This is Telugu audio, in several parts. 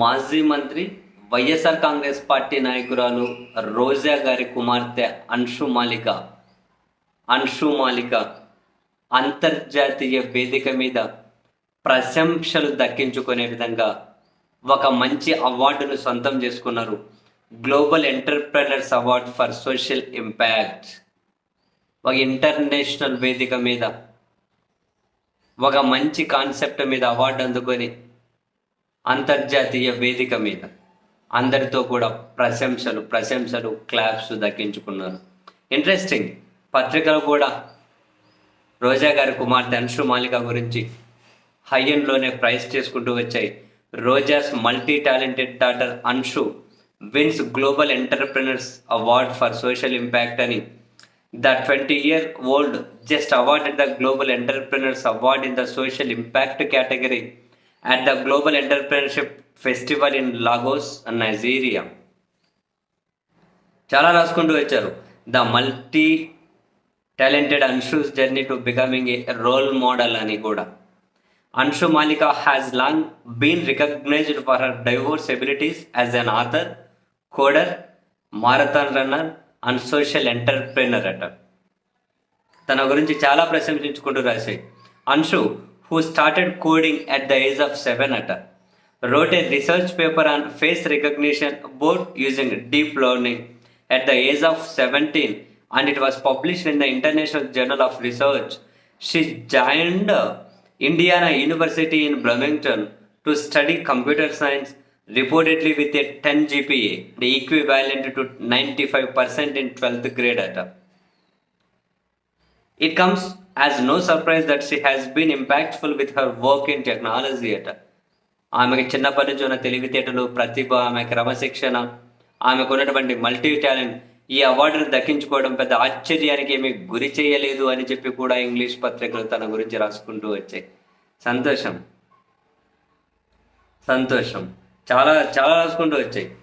మాజీ మంత్రి వైఎస్ఆర్ కాంగ్రెస్ పార్టీ నాయకురాలు రోజా గారి కుమార్తె అన్షు మాలిక. అన్షు మాలిక అంతర్జాతీయ వేదిక మీద ప్రశంసలు దక్కించుకునే విధంగా ఒక మంచి అవార్డును సొంతం చేసుకున్నారు. Global entrepreneurs award for social impact. ఒక ఇంటర్నేషనల్ వేదిక మీద ఒక మంచి కాన్సెప్ట్ మీద అవార్డు అందుకొని అంతర్జాతీయ వేదిక మీద అందరితో కూడా ప్రశంసలు ప్రశంసలు క్లాప్స్ దక్కించుకున్నారు. ఇంట్రెస్టింగ్ పత్రికలు కూడా రోజా గారి కుమార్తె అన్షు మాలిక గురించి హై ఎండ్లోనే ప్రైజ్ చేసుకుంటూ వచ్చాయి. Roja's multi talented daughter Anshu wins global entrepreneurs award for social impact అని the twenty year old just awarded the global entrepreneurs award in the social impact category at the global entrepreneurship festival in Lagos Nigeria చాలా రాసుకుంటూ వచ్చారు. The multi talented Anshu's journey to becoming a role model అని కూడా. Anshu Malika has long been recognised for her diverse abilities as an author coder marathon runner and social entrepreneur అట తన గురించి చాలా ప్రశంసించుకుంటూ రాశాయి. Anshu who started coding at the age of 7 at wrote a research paper on face recognition both using deep learning at the age of 17 and it was published in the International Journal of Research. She joined uh, Indiana University in Bloomington to study computer science reportedly with a 10 GPA, the equivalent to 95% in 12th grade. It comes as no surprise that she has been impactful with her work in technology అట ఆమెకి చిన్నప్పటి నుంచి ఉన్న తెలివితేటలు ప్రతిభ ఆమె క్రమశిక్షణ ఆమెకు ఉన్నటువంటి మల్టీ టాలెంట్ ఈ అవార్డును దక్కించుకోవడం పెద్ద ఆశ్చర్యానికి ఏమి గురి చేయలేదు అని చెప్పి కూడా ఇంగ్లీష్ పత్రికలు తన గురించి రాసుకుంటూ వచ్చాయి. సంతోషం. సంతోషం. చాలా చాలా రాసుకుంటూ వచ్చాయి.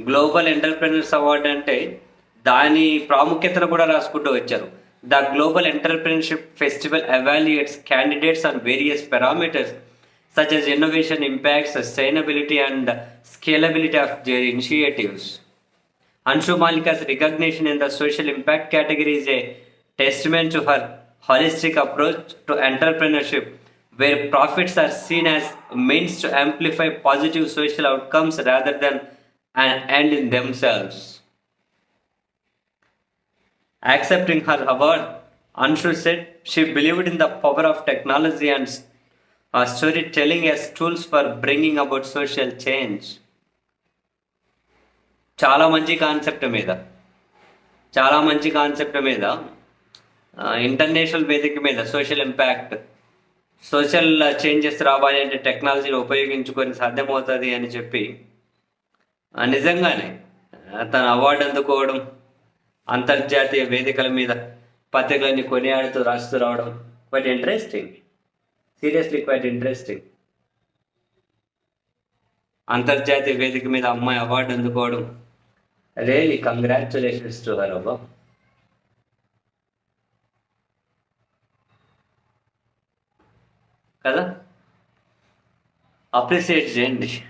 గ్లోబల్ ఎంటర్ప్రెనర్స్ అవార్డు అంటే దాని ప్రాముఖ్యతను కూడా రాసుకుంటూ వచ్చారు. The Global Entrepreneurship Festival evaluates candidates on various parameters such as innovation impact, sustainability, and scalability of their initiatives. Anshu Malika's recognition in the social impact category is a testament to her holistic approach to entrepreneurship, where profits are seen as means to amplify positive social outcomes rather than an end in themselves. Accepting her award, Anshu said she believed in the power of technology and uh, storytelling as tools for bringing about social change. చాలా మంచి కాన్సెప్ట్ మీద చాలా మంచి కాన్సెప్ట్ మీద ఇంటర్నేషనల్ వేదిక మీద సోషల్ ఇంపాక్ట్ సోషల్ చేంజెస్ రావాలి అంటే టెక్నాలజీని ఉపయోగించుకొని సాధ్యమవుతుంది అని చెప్పి ఆ, నిజంగానే ఆ, తన అవార్డు అందుకోవడం అంతర్జాతీయ వేదికల మీద పత్రికలన్నీ కొనియాడుతూ రాస్తూ రావడం quite interesting seriously quite interesting అంతర్జాతీయ వేదిక మీద అమ్మాయి అవార్డు అందుకోవడం. రియలీ కంగ్రాచులేషన్స్ టు హర్ అబ్బా. కదా? అప్రిసియేట్ చేయండి.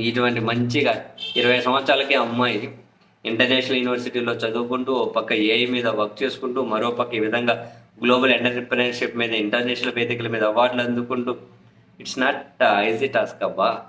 ఇటువంటి మంచిగా ఇరవై సంవత్సరాలకి అమ్మాయి ఇంటర్నేషనల్ యూనివర్సిటీలో చదువుకుంటూ ఓ పక్క ఏఐ మీద వర్క్ చేసుకుంటూ మరో పక్క ఈ విధంగా గ్లోబల్ ఎంటర్ప్రినర్షిప్ మీద ఇంటర్నేషనల్ వేదికల మీద అవార్డులు అందుకుంటూ. ఇట్స్ నాట్ ఈజీ టాస్క్ అబ్బా.